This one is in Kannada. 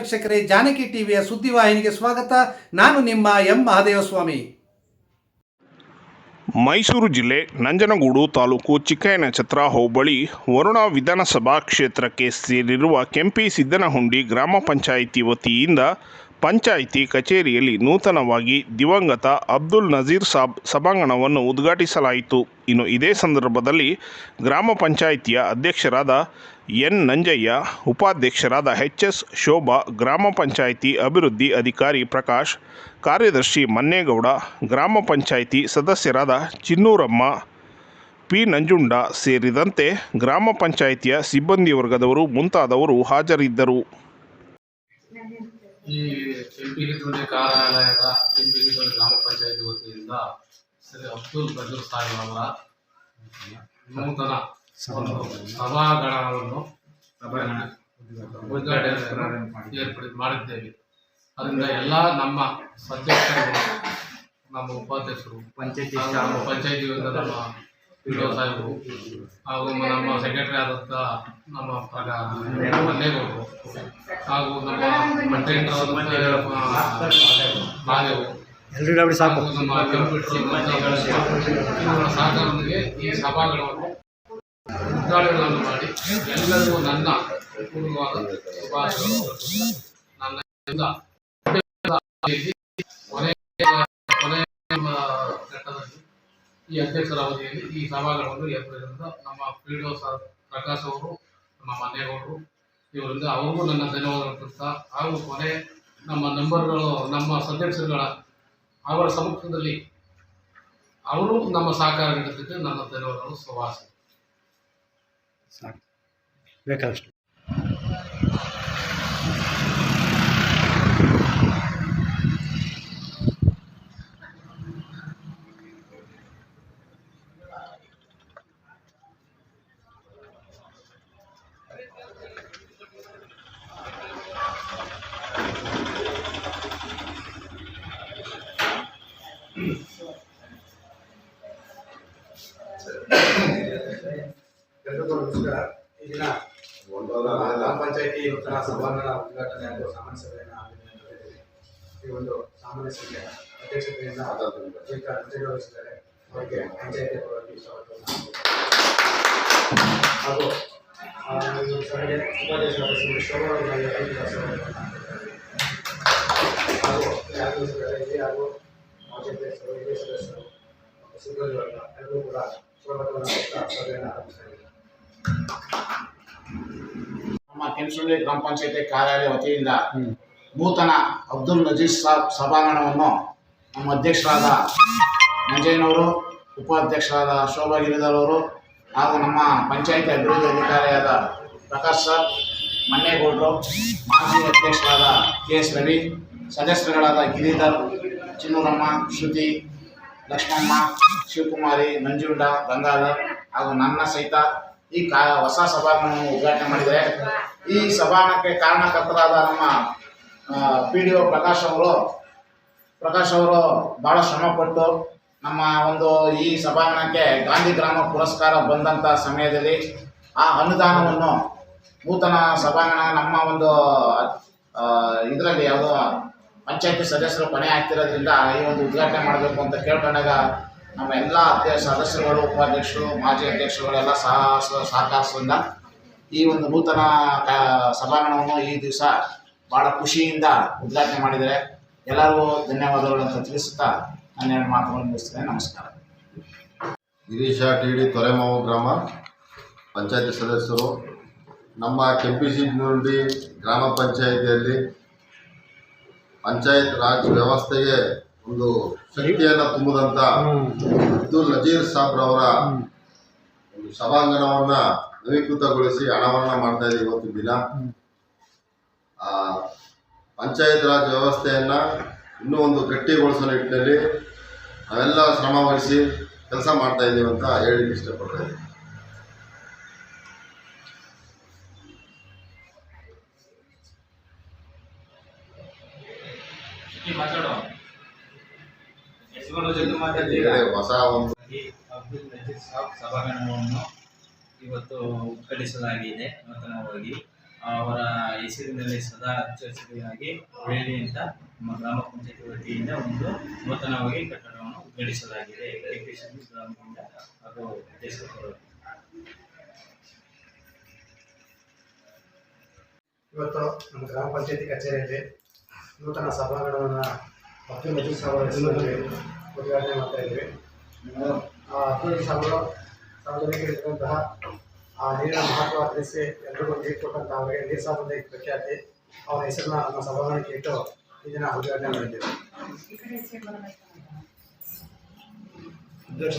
ವೀಕ್ಷಕರೇ, ಜಾನಕಿ ಟಿವಿಯ ಸುದ್ದಿವಾಹಿನಿಗೆ ಸ್ವಾಗತ. ನಾನು ನಿಮ್ಮ ಎಂ. ಮಹಾದೇವಸ್ವಾಮಿ. ಮೈಸೂರು ಜಿಲ್ಲೆ ನಂಜನಗೂಡು ತಾಲೂಕು ಚಿಕ್ಕಯ್ಯನಛತ್ರ ಹೋಬಳಿ, ವರುಣ ವಿಧಾನಸಭಾ ಕ್ಷೇತ್ರಕ್ಕೆ ಸೇರಿರುವ ಕೆಂಪಿ ಸಿದ್ದನಹುಂಡಿ ಗ್ರಾಮ ಪಂಚಾಯಿತಿ ವತಿಯಿಂದ ಪಂಚಾಯಿತಿ ಕಚೇರಿಯಲ್ಲಿ ನೂತನವಾಗಿ ದಿವಂಗತ ಅಬ್ದುಲ್ ನಜೀರ್ ಸಾಬ್ ಸಭಾಂಗಣವನ್ನು ಉದ್ಘಾಟಿಸಲಾಯಿತು. ಇನ್ನು ಇದೇ ಸಂದರ್ಭದಲ್ಲಿ ಗ್ರಾಮ ಪಂಚಾಯಿತಿಯ ಅಧ್ಯಕ್ಷರಾದ ಎನ್ ನಂಜಯ್ಯ, ಉಪಾಧ್ಯಕ್ಷರಾದ ಎಚ್ ಎಸ್ ಶೋಭಾ, ಗ್ರಾಮ ಪಂಚಾಯಿತಿ ಅಭಿವೃದ್ಧಿ ಅಧಿಕಾರಿ ಪ್ರಕಾಶ್, ಕಾರ್ಯದರ್ಶಿ ಮನ್ನೇಗೌಡ, ಗ್ರಾಮ ಪಂಚಾಯಿತಿ ಸದಸ್ಯರಾದ ಚಿನ್ನೂರಮ್ಮ, ಪಿ ನಂಜುಂಡ ಸೇರಿದಂತೆ ಗ್ರಾಮ ಪಂಚಾಯಿತಿಯ ಸಿಬ್ಬಂದಿ ವರ್ಗದವರು ಮುಂತಾದವರು ಹಾಜರಿದ್ದರು. ಈ ಕೆಂಪಿಗಿತ್ತುಂಡಿ ಕಾರ್ಯಾಲಯದ ಕೆಂಪಿಗಿತ್ತುಂಡಿ ಗ್ರಾಮ ಪಂಚಾಯತಿ ವತಿಯಿಂದ ಶ್ರೀ ಅಬ್ದುಲ್ ಬಜೂರ್ ಸಾಹೇಬ್ ಅವರ ನೂತನ ಒಂದು ಸಭಾಗಣವನ್ನು ಉದ್ಘಾಟನೆ ಏರ್ಪಡಿ ಮಾಡಿದ್ದೇವೆ. ಅದರಿಂದ ಎಲ್ಲ ನಮ್ಮ ಸದಸ್ಯರು ನಮ್ಮ ಉಪಾಧ್ಯಕ್ಷರು ಪಂಚಾಯತಿ ಪಂಚಾಯತಿ ಪಂಚಾಯತಿಯಿಂದ ನಮ್ಮ ಪಿ ಡಿ ಒ ಸಾಹೇಬರು ಹಾಗೂ ನಮ್ಮ ಸೆಕ್ರೆಟರಿ ಆದಂಥ ನಮ್ಮ ಮಲ್ಲೇಗೌಡರು ಹಾಗೂ ನಮ್ಮ ಎಲ್ರಿಗೂ ಬಿಡಿ ಸಾಕು. ನಮ್ಮ ಕಂಪ್ಯೂಟರ್ ಸಹಕಾರದೊಂದಿಗೆ ಈ ಸಭಾಗಳನ್ನು ಉದ್ಘಾಟನೆಗಳನ್ನು ಮಾಡಿ ಎಲ್ಲರಿಗೂ ನನ್ನ ಪೂರ್ವವಾದ ನನ್ನ ಕೊನೆಯ ಕೊನೆಯ ಈ ಅಧ್ಯಕ್ಷರ ಅವಧಿಯಲ್ಲಿ ಈ ಸಭಾಗಳನ್ನು ಏರ್ಪಡಿಸಿದ ನಮ್ಮ ಪಿ ಡಿ ಪ್ರಕಾಶ್ ಅವರು, ನಮ್ಮ ಮನೆಯವರು, ಇವರಿಂದ ಅವ್ರಿಗೂ ನನ್ನ ಧನ್ಯವಾದಗಳು ತಿಳಿಸ್ತಾ, ಹಾಗೂ ಕೊನೆ ನಮ್ಮ ನಂಬರ್ಗಳು, ನಮ್ಮ ಸದಸ್ಯರುಗಳ ಅವರ ಸಮ್ಮುಖದಲ್ಲಿ ಅವರು ನಮ್ಮ ಸಹಕಾರ ನೀಡುತ್ತಿದ್ದು ನನ್ನ ಧನ್ಯವಾದಗಳು ಸುವಾಸ ಸಾಕು. ಬೇಕಾದಷ್ಟು. ಪಂಚಾಯತಿ ನೂತನ ಸಭಾಂಗಣ ಉದ್ಘಾಟನೆ ಹಾಗೂ ಸಾಮಾನ್ಯ ಸಭೆಯನ್ನು ಆಯೋಜನೆ ಮಾಡಿದ್ದೀವಿ. ಈ ಒಂದು ಸಾಮಾನ್ಯ ಸಭೆಯ ಅಧ್ಯಕ್ಷತೆಯಿಂದ ಶ್ರೀಯುತ ನಂಜೇಗೌಡ ವಹಿಸಿದ್ದಾರೆ ಅವರಿಗೆ ಪಂಚಾಯತಿ ಪರವಾಗಿ ಸ್ವಾಗತವನ್ನು ಹಾಗೂ ಆ, ಈ ಒಂದು ಸಭೆಗೆ ಉಪಾಧ್ಯಕ್ಷರಾದ ಶ್ರೀ ಶೋಭಾ ಅವರಿಗೆ ಐದು ವರ್ಷಗಳನ್ನು ಹಾಗೂ ಯಾರು ಇಲ್ಲಿ ಹಾಗೂ ಮಾಜಿ ಅಧ್ಯಕ್ಷರು ಹಿರಿಯ ಸದಸ್ಯರು ಸಿಬ್ಬಂದಿ ವರ್ಗ ಎಲ್ಲರೂ ಕೂಡ ಸ್ವಾಗತವನ್ನು ಕೊಡ್ತಾ ಸಭೆಯನ್ನು ಆರಂಭಿಸಿದ್ದಾರೆ ಕೆಂಚುಳ್ಳಿ ಗ್ರಾಮ ಪಂಚಾಯತಿ ಕಾರ್ಯಾಲಯ ವತಿಯಿಂದ ನೂತನ ಅಬ್ದುಲ್ ನಜೀರ್ ಸಾಬ್ ಸಭಾಂಗಣವನ್ನು ನಮ್ಮ ಅಧ್ಯಕ್ಷರಾದ ನಂಜಯ್ಯನವರು ಉಪಾಧ್ಯಕ್ಷರಾದ ಶೋಭಾ ಗಿರಿಧರ್ ಅವರು ಹಾಗೂ ನಮ್ಮ ಪಂಚಾಯತಿ ಅಭಿವೃದ್ಧಿ ಅಧಿಕಾರಿಯಾದ ಪ್ರಕಾಶ್ ಸರ್ ಮನ್ನೇಗೌಡರು ಮಾಜಿ ಅಧ್ಯಕ್ಷರಾದ ಕೆ ಎಸ್ ರವಿ ಸದಸ್ಯರುಗಳಾದ ಗಿರಿಧರ್ ಚಿನ್ನೂರಮ್ಮ ಶ್ರುತಿ ಲಕ್ಷ್ಮಮ್ಮ ಶಿವಕುಮಾರಿ ನಂಜುಂಡ ಗಂಗಾಧರ್ ಹಾಗೂ ನನ್ನ ಸಹಿತ ಈ ಕಾ ಹೊಸ ಸಭಾಂಗಣವನ್ನು ಉದ್ಘಾಟನೆ ಮಾಡಿದ್ದಾರೆ ಈ ಸಭಾಂಗಣಕ್ಕೆ ಕಾರಣಕರ್ತರಾದ ನಮ್ಮ ಪಿ ಡಿ ಒ ಪ್ರಕಾಶ್ ಅವರು ಪ್ರಕಾಶ್ ಅವರು ಭಾಳ ಶ್ರಮಪಟ್ಟು ನಮ್ಮ ಒಂದು ಈ ಸಭಾಂಗಣಕ್ಕೆ ಗಾಂಧಿ ಗ್ರಾಮ ಪುರಸ್ಕಾರ ಬಂದಂಥ ಸಮಯದಲ್ಲಿ ಆ ಅನುದಾನವನ್ನು ನೂತನ ಸಭಾಂಗಣ ನಮ್ಮ ಒಂದು ಇದರಲ್ಲಿ ಯಾವುದೋ ಪಂಚಾಯತಿ ಸದಸ್ಯರು ಕೊನೆ ಆಗ್ತಿರೋದ್ರಿಂದ ಈ ಒಂದು ಉದ್ಘಾಟನೆ ಮಾಡಬೇಕು ಅಂತ ಕೇಳ್ಕೊಂಡಾಗ ನಮ್ಮ ಎಲ್ಲ ಅಧ್ಯಕ್ಷ ಸದಸ್ಯರುಗಳು, ಉಪಾಧ್ಯಕ್ಷರು, ಮಾಜಿ ಅಧ್ಯಕ್ಷರುಗಳೆಲ್ಲ ಸಹ ಸಹಕರಿಸಿದ ಈ ಒಂದು ನೂತನ ಕ ಸಭಾಂಗಣವನ್ನು ಈ ದಿವಸ ಭಾಳ ಖುಷಿಯಿಂದ ಉದ್ಘಾಟನೆ ಮಾಡಿದರೆ ಎಲ್ಲರಿಗೂ ಧನ್ಯವಾದಗಳು ಅಂತ ತಿಳಿಸುತ್ತಾ ನಾನು ಎರಡು ಮಾತುಗಳನ್ನು ಮುಗಿಸ್ತೇನೆ. ನಮಸ್ಕಾರ. ಗಿರೀಶ ಟಿ ಡಿ ತೊರೆಮಾವು ಗ್ರಾಮ ಪಂಚಾಯತಿ ಸದಸ್ಯರು ನಮ್ಮ ಕೆಂಪಿಸಿನಲ್ಲಿ ಗ್ರಾಮ ಪಂಚಾಯಿತಿಯಲ್ಲಿ ಪಂಚಾಯತ್ ರಾಜ್ ವ್ಯವಸ್ಥೆಗೆ ಒಂದು ಶಕ್ತಿಯನ್ನು ತುಂಬಿದಂಥ ಅಬ್ದುಲ್ ನಜೀರ್ ಸಾಬ್ರವರ ಸಭಾಂಗಣವನ್ನ ನವೀಕೃತಗೊಳಿಸಿ ಅನಾವರಣ ಮಾಡ್ತಾ ಇದೆ ಇವತ್ತು ದಿನ. ಆ ಪಂಚಾಯತ್ ರಾಜ್ ವ್ಯವಸ್ಥೆಯನ್ನ ಇನ್ನೂ ಒಂದು ಗಟ್ಟಿಗೊಳಿಸುವ ನಿಟ್ಟಿನಲ್ಲಿ ನಾವೆಲ್ಲ ಶ್ರಮ ವಹಿಸಿ ಕೆಲಸ ಮಾಡ್ತಾ ಇದ್ದೀವಿ ಅಂತ ಹೇಳಲಿಕ್ಕೆ ಇಷ್ಟಪಡ್ತಾ ಇದ್ದೀನಿ. ಹೊಸ ಒಂದು ಅಬ್ದುಲ್ ಆಫ್ ಸಭಾಂಗಣವನ್ನು ಇವತ್ತು ಉದ್ಘಾಟಿಸಲಾಗಿದೆ ನೂತನವಾಗಿ ಅವರ ಹೆಸರಿನಲ್ಲಿ ಸದಾ ಹಚ್ಚ ಹಸಿರಾಗಿ ಬೆಳೆಯಲಿ ಅಂತ ನಮ್ಮ ಗ್ರಾಮ ಪಂಚಾಯತಿ ವತಿಯಿಂದ ಒಂದು ನೂತನವಾಗಿ ಕಟ್ಟಡವನ್ನು ಉದ್ಘಾಟಿಸಲಾಗಿದೆ. ಗ್ರಾಮ ಗ್ರಾಮದಿಂದ ದೇಶಪುರ ಇವತ್ತು ನಮ್ಮ ಗ್ರಾಮ ಪಂಚಾಯತಿ ಕಚೇರಿಯಲ್ಲಿ ನೂತನ ಸಭಾಂಗಣವನ್ನು ಹತ್ತು ಉದ್ಘಾಟನೆ ಮಾಡ್ತಾ ಇದ್ದೀವಿ. ತಿಳಿಸಲು ಸಾರ್ವಜನಿಕರಿದ್ದಂತಹ ಆ, ನೀರಿನ ಮಹತ್ವ ತಿಳಿಸಿ ಎಲ್ರಿಗೂ ನೀರು ಕೊಟ್ಟಂತಹ ಅವರಿಗೆ ನೀರು ಸಾಧನೆ ಪ್ರಖ್ಯಾತಿ. ಅವರ ಹೆಸರನ್ನ ನಮ್ಮ ಸಭಾಂಗಣಕ್ಕೆ ಇಟ್ಟು ಈ ದಿನ ಉದ್ಘಾಟನೆ ಮಾಡಿದ್ದೇವೆ. ಅಧ್ಯಕ್ಷ